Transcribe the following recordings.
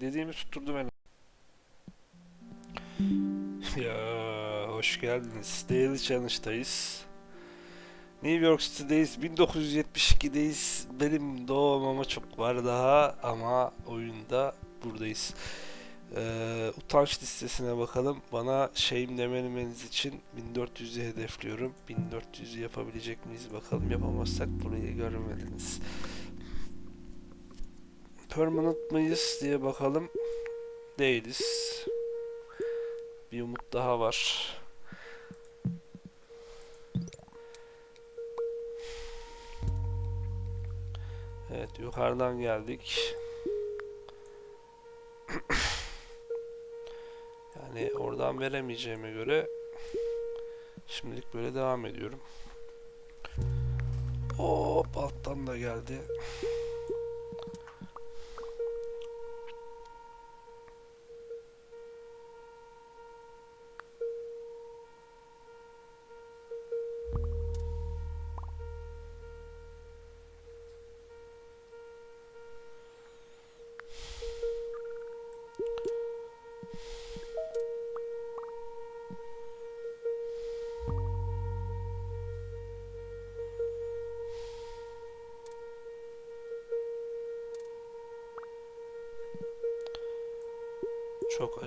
Dediğimi tutturdum en Ya hoş geldiniz. Daily Challenge'dayız. New York City'deyiz. 1972'deyiz. Benim doğmama çok var daha ama oyunda buradayız. Ee, utanç listesine bakalım. Bana şeyim demeniz için 1400'ü hedefliyorum. 1400'ü yapabilecek miyiz bakalım. Yapamazsak burayı görmediniz. Permanent mıyız diye bakalım. Değiliz. Bir umut daha var. Evet yukarıdan geldik. yani oradan veremeyeceğime göre şimdilik böyle devam ediyorum. Hop alttan da geldi.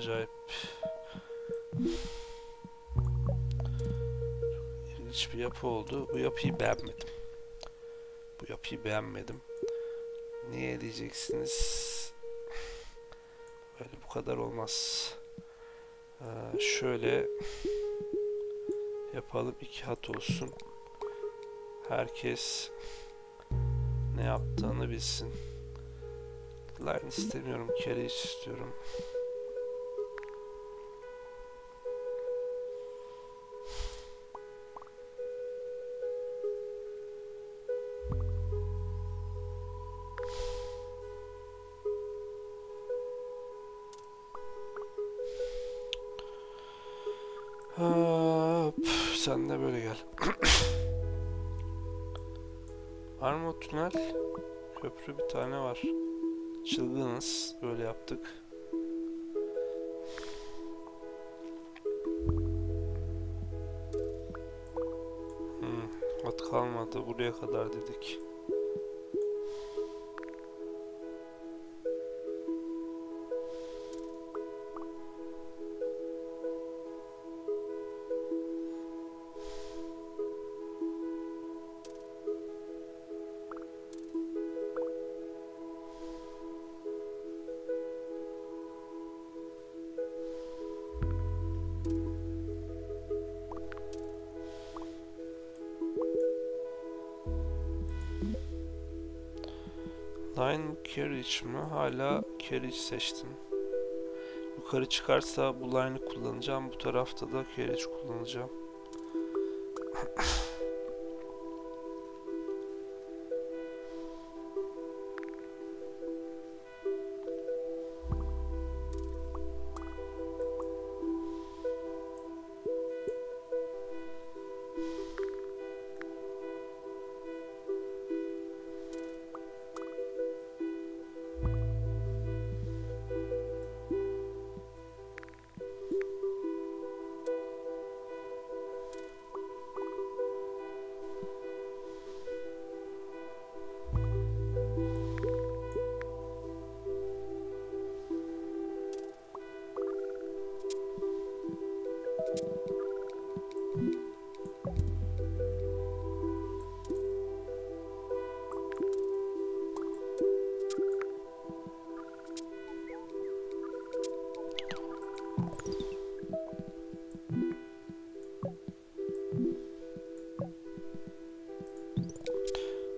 Acayip. İlginç bir yapı oldu. Bu yapıyı beğenmedim. Bu yapıyı beğenmedim. Niye diyeceksiniz? Böyle bu kadar olmaz. Ee, şöyle yapalım. iki hat olsun. Herkes ne yaptığını bilsin. Line istemiyorum. Carriage istiyorum. De böyle gel. var mı tünel? Köprü bir tane var. Çılgınız. Böyle yaptık. Hmm, at kalmadı. Buraya kadar dedik. Line carriage mi? Hala carriage seçtim. Yukarı çıkarsa bu line'ı kullanacağım. Bu tarafta da carriage kullanacağım.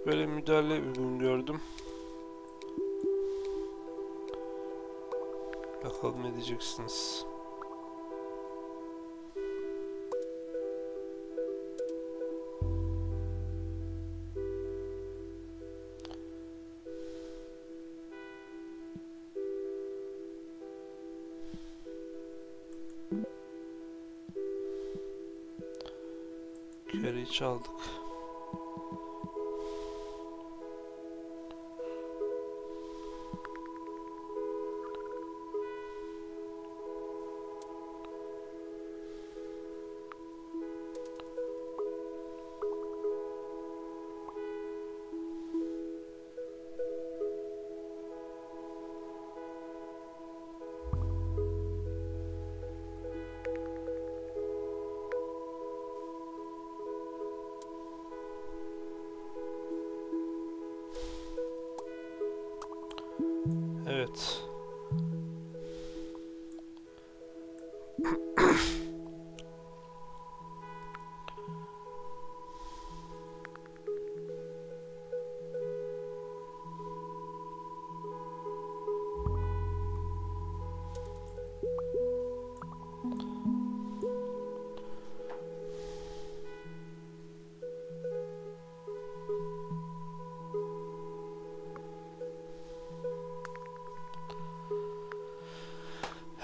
Böyle müdahale uygun gördüm. Bakalım ne diyeceksiniz. Köreyi çaldık.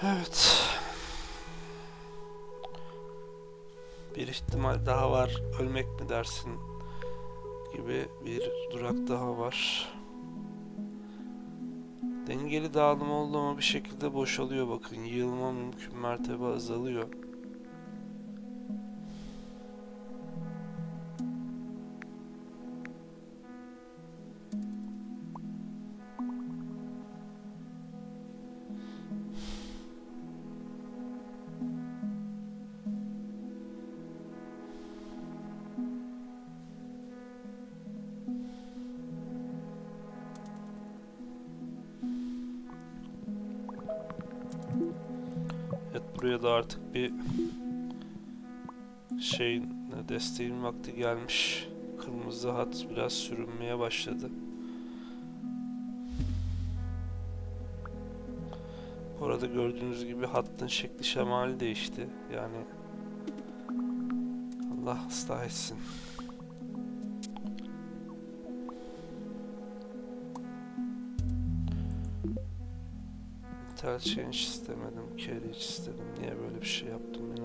Evet. İhtimal daha var. Ölmek mi dersin? Gibi bir durak daha var. Dengeli dağılım oldu ama bir şekilde boşalıyor bakın. Yığılma mümkün mertebe azalıyor. Buraya da artık bir şeyin desteğin vakti gelmiş. Kırmızı hat biraz sürünmeye başladı. Orada gördüğünüz gibi hattın şekli şemali değişti. Yani Allah ıslah etsin. Tel change istemedim, carriage istedim. Niye böyle bir şey yaptım inanın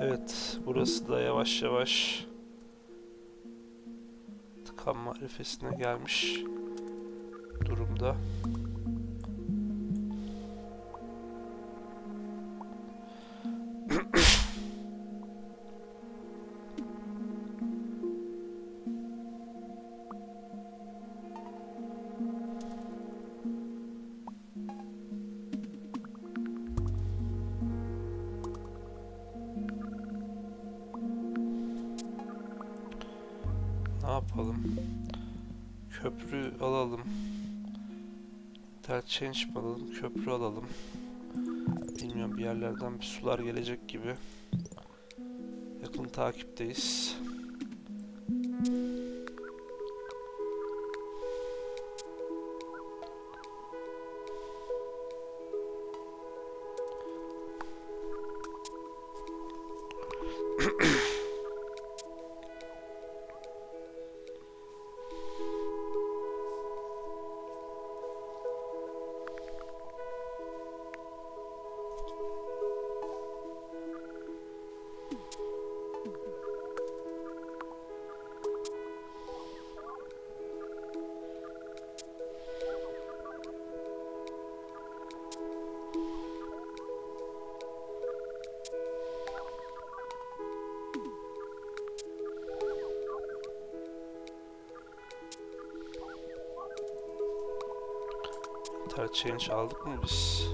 Evet, burası da yavaş yavaş tıkanma arifesine gelmiş durumda. Yapalım? Köprü alalım. Tel change mi alalım? Köprü alalım. Bilmiyorum bir yerlerden bir sular gelecek gibi. Yakın takipteyiz. Interchange aldık mı biz?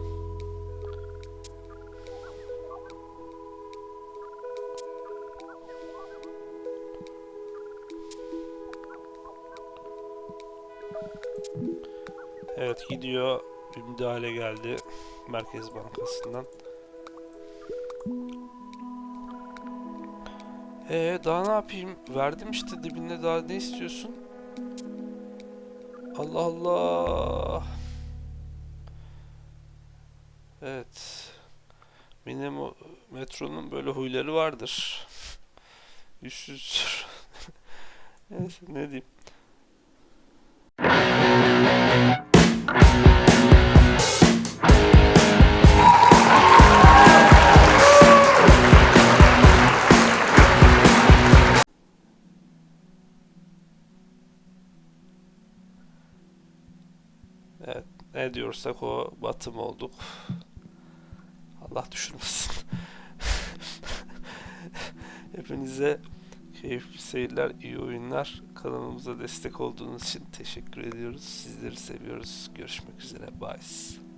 Evet gidiyor. Bir müdahale geldi Merkez Bankası'ndan. Ee daha ne yapayım? Verdim işte dibinde daha ne istiyorsun? Allah Allah. Evet. Benim o metronun böyle huyları vardır. Yüzsüzdür. Neyse ne diyeyim. Evet, ne diyorsak o batım olduk. Allah düşürmesin. Hepinize keyifli seyirler, iyi oyunlar. Kanalımıza destek olduğunuz için teşekkür ediyoruz. Sizleri seviyoruz. Görüşmek üzere. Bye.